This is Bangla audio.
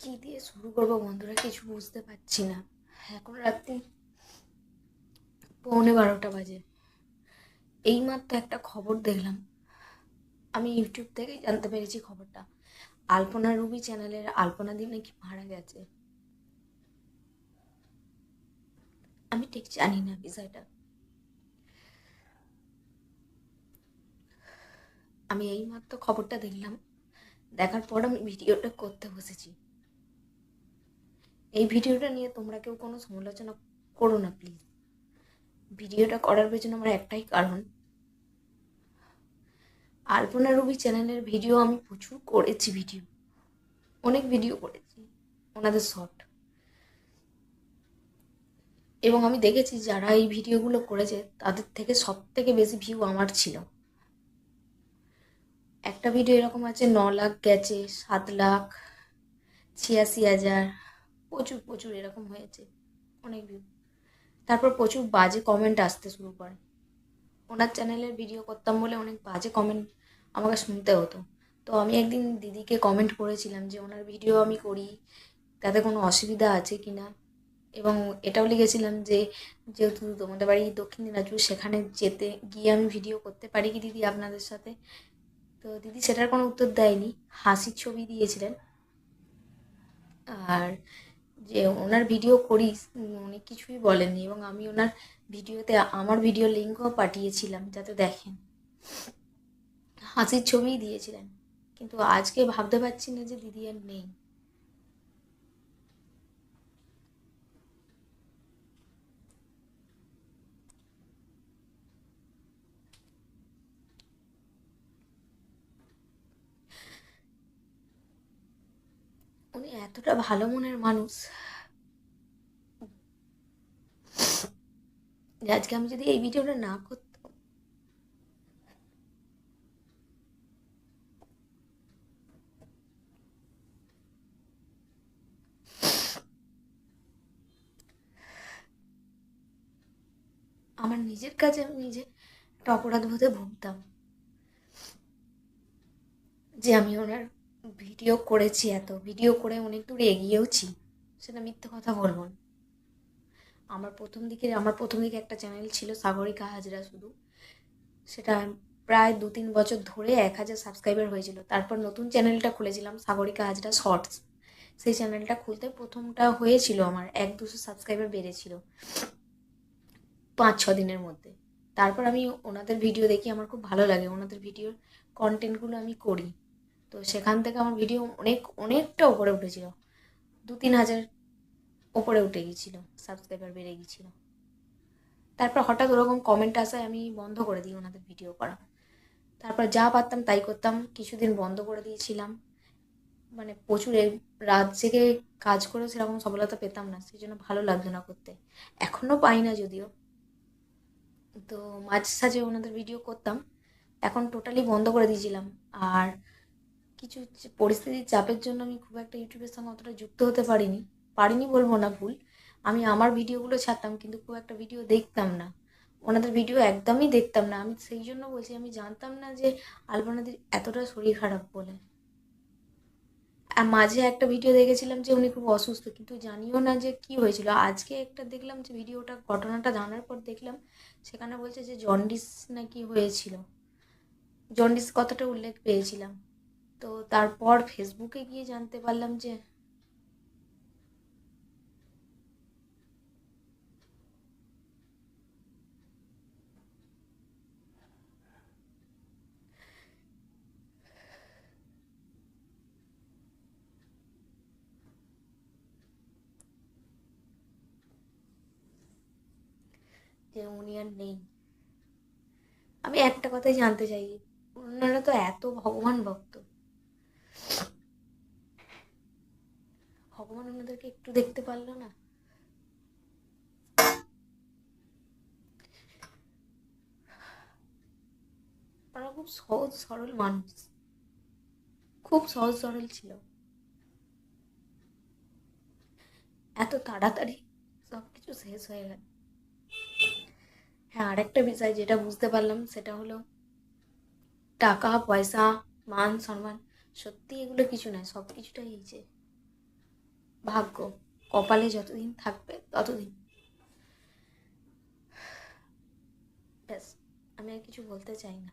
কি দিয়ে শুরু করব বন্ধুরা? কিছু বুঝতে পারছি না। এখন রাত্রি পৌনে বারোটা বাজে। এইমাত্র একটা খবর দেখলাম। আমি ইউটিউব থেকেই জানতে পেরেছি খবরটা। আলপনা রুবি চ্যানেলের আলপনা দি নাকি মারা গেছে। আমি ঠিক জানি না বিষয়টা। আমি এইমাত্র খবরটা দেখলাম। দেখার পর আমি ভিডিওটা করতে বসেছি। এই ভিডিওটা নিয়ে তোমরা কেউ কোনো সমালোচনা করো না প্লিজ ভিডিওটা করার পেছনে আমার একটাই কারণ, আলপনা রবি চ্যানেলের ভিডিও আমি প্রচুর করেছি, ভিডিও। অনেক ভিডিও করেছি, ওনাদের শর্ট। এবং আমি দেখেছি যারা এই ভিডিওগুলো করেছে, তাদের থেকে সব থেকে বেশি ভিউ আমার ছিল। একটা ভিডিও এরকম আছে, ন লাখ গেছে, সাত লাখ, ছিয়াশি হাজার। প্রচুর প্রচুর এরকম হয়েছে। অনেক ভিউ তারপর প্রচুর বাজে কমেন্ট আসতে শুরু করে। ওনার চ্যানেলের ভিডিও করতাম বলে অনেক বাজে কমেন্ট আমাকে শুনতে হতো। তো আমি একদিন দিদিকে কমেন্ট করেছিলাম যে, ওনার ভিডিও আমি করি, তাতে কোনো অসুবিধা আছে কি না? এবং এটাও লিখেছিলাম যে, যেহেতু তোমাদের বাড়ি দক্ষিণ দিনাজপুর, সেখানে যেতে গিয়ে আমি ভিডিও করতে পারি কি দিদি আপনাদের সাথে? তো দিদি সেটার কোনো উত্তর দেয়নি। হাসির ছবি দিয়েছিলেন। আর যে ওনার ভিডিও করি অনেক কিছুই বলেননি এবং আমি ওনার ভিডিওতে আমার ভিডিও লিঙ্কও পাঠিয়েছিলাম, যাতে দেখেন। হাসির ছবিই দিয়েছিলেন। কিন্তু আজকে ভাবতে পারছি না যে দিদি আর নেই। উনি এতটা ভালো মনের মানুষ। আজকে আমি যদি এই ভিডিওটা না করতাম। আমার নিজের কাছে আমি নিজে একটা অপরাধ বোধে ভুগতাম। যে আমি ওনার ভিডিও করেছি এত, ভিডিও করে অনেক দূর এগিয়েওছি, সেটা মিথ্যে কথা বলব না। আমার প্রথম দিকে, আমার প্রথম দিকে একটা চ্যানেল ছিল সাগরিকা হাজরা শুধু, সেটা প্রায় দু তিন বছর ধরে এক হাজার সাবস্ক্রাইবার হয়েছিল। তারপর নতুন চ্যানেলটা খুলেছিলাম, সাগরিকা হাজরা শর্টস সেই চ্যানেলটা খুলতে প্রথমটা হয়েছিল আমার, এক দুশো সাবস্ক্রাইবার বেড়েছিল পাঁচ ছ দিনের মধ্যে। তারপর আমি ওনাদের ভিডিও দেখি, আমার খুব ভালো লাগে, ওনাদের ভিডিওর কন্টেন্টগুলো আমি করি। তো সেখান থেকে আমার ভিডিও অনেক, অনেকটা উপরে উঠেছিল। দু তিন হাজার ওপরে উঠে গেছিল সাবস্ক্রাইবার বেড়ে গেছিল তারপর হঠাৎ ওরকম কমেন্ট আসায় আমি বন্ধ করে দিই ওনাদের ভিডিও করা। তারপর যা পারতাম তাই করতাম, কিছুদিন বন্ধ করে দিয়েছিলাম। মানে প্রচুর রাত জেগে কাজ করেও সেরকম সফলতা পেতাম না সেই জন্য ভালো লাগতো না করতে। এখনও পাই না যদিও। তো মাঝ সাঝে ওনাদের ভিডিও করতাম। এখন টোটালি বন্ধ করে দিয়েছিলাম। আর কিছু পরিস্থিতির চাপের জন্য আমি খুব একটা ইউটিউবের সঙ্গে অতটা যুক্ত হতে পারিনি। পারিনি বলব না ভুল। আমি আমার ভিডিওগুলো ছাড়তাম কিন্তু খুব একটা ভিডিও দেখতাম না। ওনাদের ভিডিও একদমই দেখতাম না। আমি সেই জন্য বলছি, আমি জানতাম না যে আলপনাদির এতটা শরীর খারাপ বলে। মাঝে একটা ভিডিও দেখেছিলাম যে উনি খুব অসুস্থ, কিন্তু জানিও না যে কি হয়েছিল। আজকে একটা দেখলাম যে ভিডিওটা, ঘটনাটা জানার পর দেখলাম, সেখানে বলছে যে জন্ডিস নাকি হয়েছিল। জন্ডিস কথাটা উল্লেখ পেয়েছিলাম। তো তারপর ফেসবুকে গিয়ে জানতে পারলাম যে যে উনি আর নেই। আমি একটা কথাই জানতে চাই ওনারা তো এত ভগবান ভক্ত। ভগবান ওনাদেরকে একটু দেখতে পারল না? ওরা খুব সহজ সরল মানুষ। খুব সহজ সরল ছিল। এত তাড়াতাড়ি সব কিছু শেষ হয়ে গেল। হ্যাঁ আরেকটা বিষয় যেটা বুঝতে পারলাম সেটা হলো, টাকা, পয়সা, মান, সম্মান, সত্যি এগুলো কিছু নয় সব কিছুটাই এই যে ভাগ্য কপালে যতদিন থাকবে ততদিন। ব্যাস আমি আর কিছু বলতে চাই না।